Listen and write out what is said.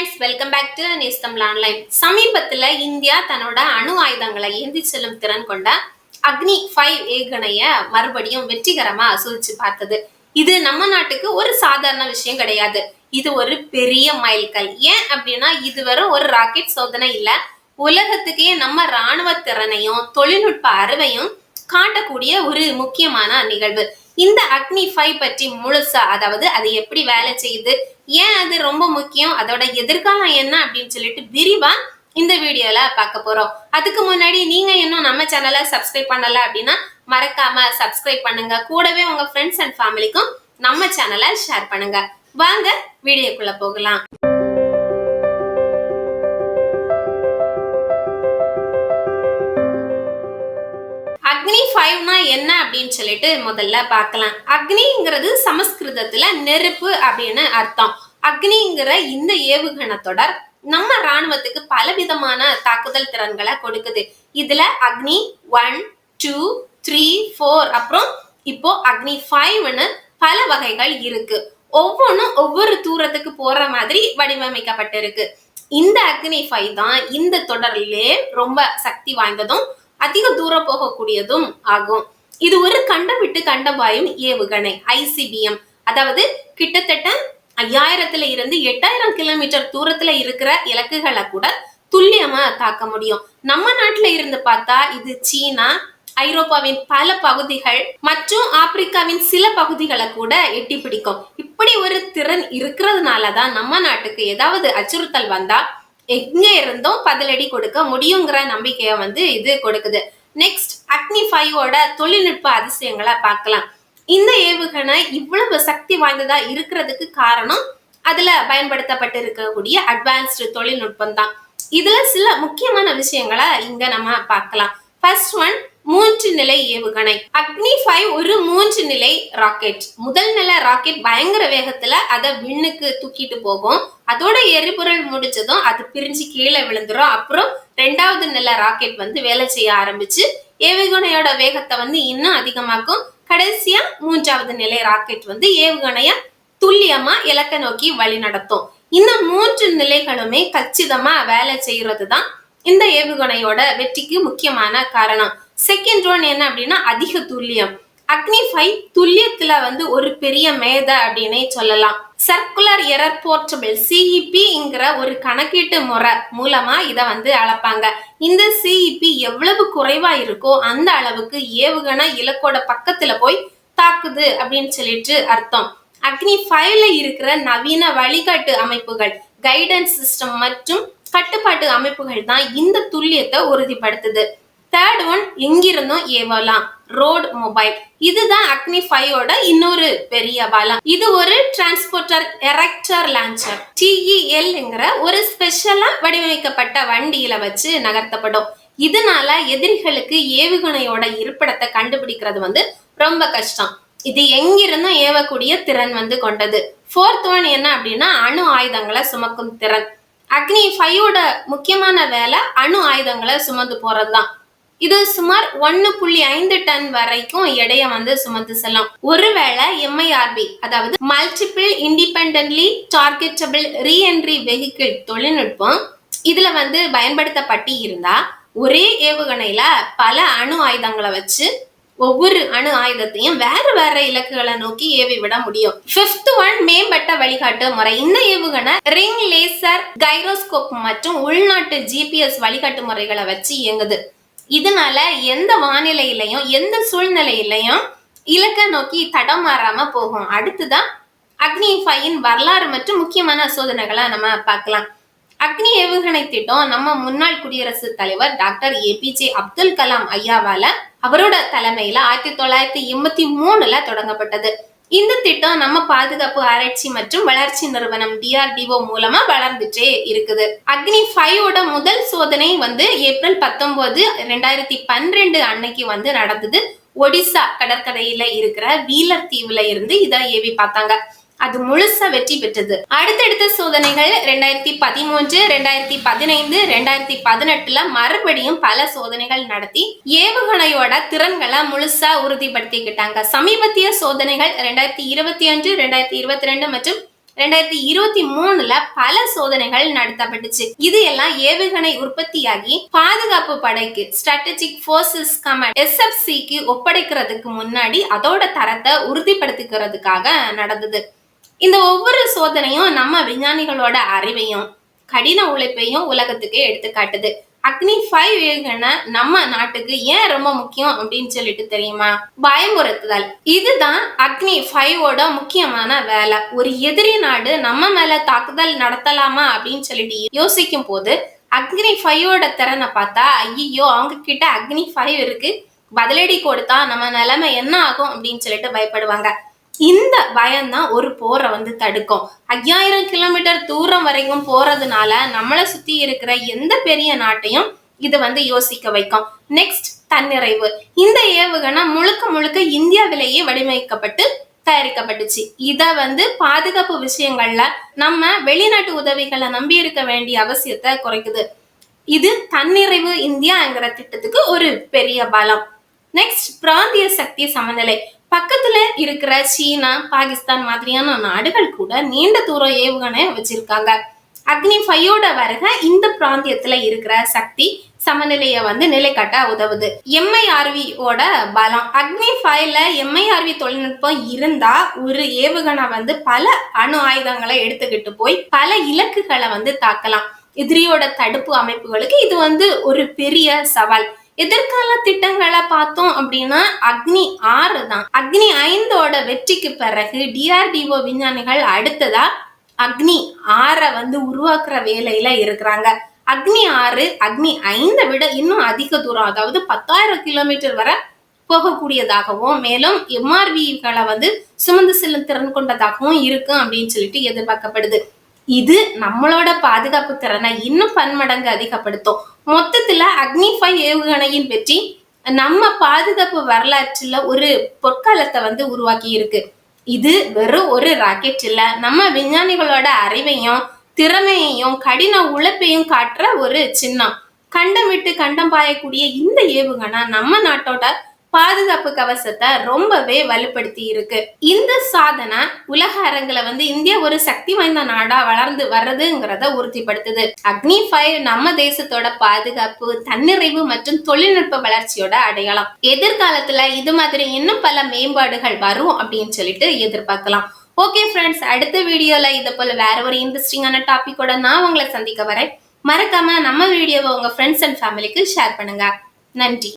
Friends welcome back to news Tamil online சமீபத்துல India தன்னோட அணு ஆயுதங்களை ஏந்தி செல்லும் திறன் கொண்ட அக்னி ஃபைவ் ஏகனைய மறுபடியும் வெற்றிகரமா சூழ்ச்சி பார்த்தது. இது நம்ம நாட்டுக்கு ஒரு சாதாரண விஷயம் கிடையாது. இது ஒரு பெரிய மைல்கல். ஏன் அப்படின்னா இதுவரை ஒரு ராக்கெட் சோதனை இல்ல. உலகத்துக்கே நம்ம ராணுவ திறனையும் தொழில்நுட்ப அறிவையும் காட்டக்கூடிய ஒரு முக்கியமான நிகழ்வு. இந்த அக்னி ஃபைவ் பற்றி முழுசா அதாவது அது எப்படி வேலை செய்யுது ஏன் அது ரொம்ப முக்கியம் அதோட எதிர்காலம் என்ன அப்படின்னு சொல்லிட்டு விரிவா இந்த வீடியோல பார்க்க போறோம். அதுக்கு முன்னாடி நீங்க இன்னும் நம்ம சேனலை சப்ஸ்கிரைப் பண்ணல அப்படின்னா மறக்காம சப்ஸ்கிரைப் பண்ணுங்க. கூடவே உங்க ஃப்ரெண்ட்ஸ் அண்ட் ஃபேமிலிக்கும் நம்ம சேனலை ஷேர் பண்ணுங்க. வாங்க வீடியோக்குள்ள போகலாம். அக்னி ஃபைவ்னா என்ன அப்படின்னு சொல்லிட்டு முதல்ல பார்க்கலாம். அக்னிங்கிறது சமஸ்கிருதத்துல நெருப்பு அப்படின்னு அர்த்தம். அக்னிங்கிற இந்த ஏவுகணை தொடர் நம்ம ராணுவத்துக்கு பலவிதமான தாக்குதல் திறன்களை கொடுக்குது. இதுல அக்னி ஒன் டூ த்ரீ ஃபோர் அப்புறம் இப்போ அக்னி ஃபைவ்னு பல வகைகள் இருக்கு. ஒவ்வொன்றும் ஒவ்வொரு தூரத்துக்கு போற மாதிரி வடிவமைக்கப்பட்டிருக்கு. இந்த அக்னி ஃபைவ் தான் இந்த தொடரிலே ரொம்ப சக்தி வாய்ந்ததும் அதிக தூரம் போகக்கூடியதும் ஆகும். இது ஒரு கண்டம் விட்டு கண்டம் பாயும் ஏவுகணை ஐசிபிஎம் அதாவது கிட்டத்தட்ட ஐயாயிரத்துல இருந்து எட்டாயிரம் கிலோமீட்டர் தூரத்துல இருக்கிற இலக்குகளை கூட துல்லியமா தாக்க முடியும். நம்ம நாட்டுல இருந்து பார்த்தா இது சீனா ஐரோப்பாவின் பல பகுதிகள் மற்றும் ஆப்பிரிக்காவின் சில பகுதிகளை கூட எட்டி பிடிக்கும் இப்படி ஒரு திறன் இருக்கிறதுனாலதான் நம்ம நாட்டுக்கு ஏதாவது அச்சுறுத்தல் வந்தா எங்க இருந்தும் பதிலடி கொடுக்க முடியுங்கிற நம்பிக்கையை வந்து இது கொடுக்குது. நெக்ஸ்ட் அக்னி ஃபைவோட தொழில்நுட்ப அதிசயங்களை பார்க்கலாம். இந்த ஏவுகணை இவ்வளவு சக்தி வாய்ந்ததா இருக்கிறதுக்கு காரணம் அதுல பயன்படுத்தப்பட்டு இருக்கக்கூடிய அட்வான்ஸ்டு தொழில்நுட்பம் தான் இதுல சில முக்கியமான விஷயங்களை இங்க நம்ம பார்க்கலாம். ஃபர்ஸ்ட் ஒன் மூன்று நிலை ஏவுகணை. அக்னி ஃபைவ் ஒரு மூன்று நிலை ராக்கெட். முதல் நிலை ராக்கெட் பயங்கர வேகத்துல அதை விண்ணுக்கு தூக்கிட்டு போகும். அதோட எரிபொருள் முடிஞ்சதும் அது பிரிஞ்சு கீழே விழுந்துரும். அப்புறம் ரெண்டாவது நிலை ராக்கெட் வந்து வேலை செய்ய ஆரம்பிச்சு ஏவுகணையோட வேகத்தை வந்து இன்னும் அதிகமாக்கும். கடைசியா மூன்றாவது நிலை ராக்கெட் வந்து ஏவுகணைய துல்லியமா இலக்க நோக்கி வழி நடத்தும். இந்த மூன்று நிலைகளுமே கச்சிதமா வேலை செய்யறது தான் இந்த ஏவுகணையோட வெற்றிக்கு முக்கியமான காரணம். செகண்ட் ஒன் என்ன அப்படின்னா அதிக துல்லியம். அக்னி ஃபைவ் துல்லியத்துல வந்து ஒரு பெரிய மேத அப்படின்னே சொல்லலாம். சர்க்குலர் எரர் போர்ட்டபிள் சிஇபிங்கிற ஒரு கணக்கீட்டு முறை மூலமா இதை வந்து அளப்பாங்க. இந்த சிஇபி எவ்வளவு குறைவா இருக்கோ அந்த அளவுக்கு ஏவுகணை இலக்கோட பக்கத்துல போய் தாக்குது அப்படின்னு சொல்லிட்டு அர்த்தம். அக்னி ஃபைவ்ல இருக்கிற நவீன வழிகாட்டு அமைப்புகள் கைடன்ஸ் சிஸ்டம் மற்றும் கட்டுப்பாட்டு அமைப்புகள் தான் இந்த துல்லியத்தை உறுதிப்படுத்துது. தேர்ட் ஒன் எங்கிருந்தும் ஏவலாம். ரோட் மொபைல் இதுதான் அக்னி ஃபைவோட இன்னொரு பெரிய பலம் இது ஒரு டிரான்ஸ்போர்ட்டர் எரக்டர் லான்ச்சர் டிஇஎல்ங்கிற ஒரு ஸ்பெஷலா வடிவமைக்கப்பட்ட வண்டியில வச்சு நகர்த்தப்படும். இதனால எதிரிகளுக்கு ஏவுகணையோட இருப்பிடத்தை கண்டுபிடிக்கிறது வந்து ரொம்ப கஷ்டம். இது எங்கிருந்தும் ஏவக்கூடிய திறன் வந்து கொண்டது. ஃபோர்த் ஒன் என்ன அப்படின்னா அணு ஆயுதங்களை சுமக்கும் திறன். அக்னி ஃபைவோட முக்கியமான வேலை அணு ஆயுதங்களை சுமந்து போறதுதான். இது சுமார் ஒன்னு புள்ளி ஐந்து டன் வரைக்கும் எடைய வந்து சுமந்து செல்லும் ஒருவேளை எம்ஐஆர்பி அதாவது multiple independently targetable reentry vehicle தொழில்நுட்பம் இதுல வந்து பயன்படுத்தப்பட்டு இருந்தா ஒரே ஏவுகணையில பல அணு ஆயுதங்களை வச்சு ஒவ்வொரு அணு ஆயுதத்தையும் வேற வேற இலக்குகளை நோக்கி ஏவி விட முடியும். பிப்த் ஒன் மேம்பட்ட வழிகாட்டு முறை. இந்த ஏவுகணை ரிங் லேசர் கைரோஸ்கோப் மற்றும் உள்நாட்டு ஜிபிஎஸ் வழிகாட்டு முறைகளை வச்சு இயங்குது. இதனால எந்த வானிலையிலையும் எந்த சூழ்நிலையிலையும் இலக்க நோக்கி தடம் மாறாம போகும். அடுத்துதான் அக்னி ஃபையின் வரலாறு மற்றும் முக்கியமான சோதனைகளை நம்ம பார்க்கலாம். அக்னி ஏவுகணை திட்டம் நம்ம முன்னாள் குடியரசுத் தலைவர் டாக்டர் ஏபிஜே அப்துல் கலாம் ஐயாவால அவரோட தலைமையில ஆயிரத்தி தொள்ளாயிரத்தி எண்பத்தி மூணுல தொடங்கப்பட்டது. இந்த திட்டம் நம்ம பாதுகாப்பு ஆராய்ச்சி மற்றும் வளர்ச்சி நிறுவனம் டிஆர்டிஓ மூலமா வளர்ந்துட்டே இருக்குது. அக்னி ஃபைவோட முதல் சோதனை வந்து ஏப்ரல் பத்தொன்பது ரெண்டாயிரத்தி பன்னிரெண்டு அன்னைக்கு வந்து நடந்தது. ஒடிசா கடற்கரையில இருக்கிற வீலர் தீவுல இருந்து இதை ஏவி பார்த்தாங்க. அது முழுசா வெற்றி பெற்றது. அடுத்தடுத்த சோதனைகள் ரெண்டாயிரத்தி பதிமூன்று ரெண்டாயிரத்தி பதினைந்து ரெண்டாயிரத்தி பதினெட்டுல மறுபடியும் பல சோதனைகள் நடத்தி ஏவுகணையோட திறன்களை முழுசா உறுதிப்படுத்திக்கிட்டாங்க. சமீபத்திய சோதனைகள் ரெண்டாயிரத்தி இருபத்தி அஞ்சு ரெண்டாயிரத்தி இருபத்தி ரெண்டு மற்றும் ரெண்டாயிரத்தி இருபத்தி மூணுல பல சோதனைகள் நடத்தப்பட்டுச்சு. இது எல்லாம் ஏவுகணை உற்பத்தியாகி பாதுகாப்பு படைக்கு ஸ்ட்ராட்டஜிக் போர்சஸ் கமாண்ட் எஸ்எஃப்சிக்கு ஒப்படைக்கிறதுக்கு முன்னாடி அதோட தரத்தை உறுதிப்படுத்திக்கிறதுக்காக நடந்தது. இந்த ஒவ்வொரு சோதனையும் நம்ம விஞ்ஞானிகளோட அறிவையும் கடின உழைப்பையும் உலகத்துக்கு எடுத்துக்காட்டுது. அக்னி ஃபைவ் ஏவுகணை நம்ம நாட்டுக்கு ஏன் ரொம்ப முக்கியம் அப்படின்னு சொல்லிட்டு தெரியுமா? பயமுறுத்துதல். இதுதான் அக்னி ஃபைவோட முக்கியமான வேலை. ஒரு எதிரி நாடு நம்ம மேல தாக்குதல் நடத்தலாமா அப்படின்னு சொல்லிட்டு யோசிக்கும் போது அக்னி ஃபைவோட திறனை பார்த்தா ஐயோ அவங்க கிட்ட அக்னி ஃபைவ் இருக்கு. பதிலடி கொடுத்தா நம்ம நிலைமை என்ன ஆகும் அப்படின்னு சொல்லிட்டு பயப்படுவாங்க. இந்த பயம்தான் ஒரு போரை வந்து தடுக்கும். ஐயாயிரம் கிலோமீட்டர் தூரம் வரைக்கும் போறதுனால நம்மளை சுத்தி இருக்கிற எந்த பெரிய நாட்டையும் இது வந்து யோசிக்க வைக்கும். நெக்ஸ்ட் தன்னிறைவு. இந்த ஏவுகணை முழுக்க முழுக்க இந்தியாவிலேயே வடிவமைக்கப்பட்டு தயாரிக்கப்பட்டுச்சு. இத வந்து பாதுகாப்பு விஷயங்கள்ல நம்ம வெளிநாட்டு உதவிகளை நம்பி இருக்க வேண்டிய அவசியத்தை குறைக்குது. இது தன்னிறைவு இந்தியாங்கிற திட்டத்துக்கு ஒரு பெரிய பலம். நெக்ஸ்ட் பிராந்திய சக்தி சமநிலை. பக்கத்துல இருக்கிற சீனா பாகிஸ்தான் மாதிரியான நாடுகள் கூட நீண்ட தூர ஏவுகணை வச்சிருக்காங்க. அக்னி ஃபையோட வருக இந்த பிராந்தியத்துல இருக்கிற சக்தி சமநிலைய வந்து நிலைக்கட்ட உதவுது. எம்ஐஆர்வியோட பலம். அக்னி ஃபைவ்ல எம்ஐஆர்வி தொழில்நுட்பம் இருந்தா ஒரு ஏவுகணை வந்து பல அணு ஆயுதங்களை எடுத்துக்கிட்டு போய் பல இலக்குகளை வந்து தாக்கலாம். எதிரியோட தடுப்பு அமைப்புகளுக்கு இது வந்து ஒரு பெரிய சவால். எதிர்கால திட்டங்களை பார்த்தோம் அப்படின்னா அக்னி ஆறு தான். அக்னி ஐந்தோட வெற்றிக்கு பிறகு டிஆர்டிஓ விஞ்ஞானிகள் அடுத்ததா அக்னி ஆறை வந்து உருவாக்குற வேலையில இருக்கிறாங்க. அக்னி ஆறு அக்னி ஐந்தை விட இன்னும் அதிக தூரம் அதாவது பத்தாயிரம் கிலோமீட்டர் வரை போகக்கூடியதாகவும் மேலும் எம்ஆர்விகளை வந்து சுமந்து செல்லும் திறன் கொண்டதாகவும் இருக்கும் அப்படின்னு சொல்லிட்டு எதிர்பார்க்கப்படுது. இது நம்மளோட பாதுகாப்பு திறனை இன்னும் பன்மடங்கு அதிகப்படுத்தும். மொத்தத்துல அக்னிஃபை ஏவுகணையின் வெற்றி நம்ம பாதுகாப்பு வரலாற்றுல ஒரு பொற்காலத்தை வந்து உருவாக்கி இருக்கு. இது வெறும் ஒரு ராக்கெட் இல்ல. நம்ம விஞ்ஞானிகளோட அறிவையும் திறமையையும் கடின உழைப்பையும் காட்டுற ஒரு சின்னம். கண்டம் விட்டு கண்டம் பாயக்கூடிய இந்த ஏவுகணை நம்ம நாட்டோட பாதுகாப்பு கவசத்தை ரொம்பவே வலுப்படுத்தி இருக்கு. இந்த சாதனை உலக அரங்குல வந்து இந்தியா ஒரு சக்தி வாய்ந்த நாடா வளர்ந்து வர்றதுங்கிறத உறுதிப்படுத்துது. அக்னி ஃபைவ் நம்ம தேசத்தோட பாதுகாப்பு தன்னிறைவு மற்றும் தொழில்நுட்ப வளர்ச்சியோட அடையாளம். எதிர்காலத்துல இது மாதிரி இன்னும் பல மேம்பாடுகள் வரும் அப்படின்னு சொல்லிட்டு எதிர்பார்க்கலாம். ஓகே ஃப்ரெண்ட்ஸ் அடுத்த வீடியோல இதை போல வேற ஒரு இன்ட்ரெஸ்டிங்கான டாபிக்கோட நான் உங்களை சந்திக்க வரேன். மறக்காம நம்ம வீடியோவை உங்க ஃப்ரெண்ட்ஸ் அண்ட் ஃபேமிலிக்கு ஷேர் பண்ணுங்க. நன்றி.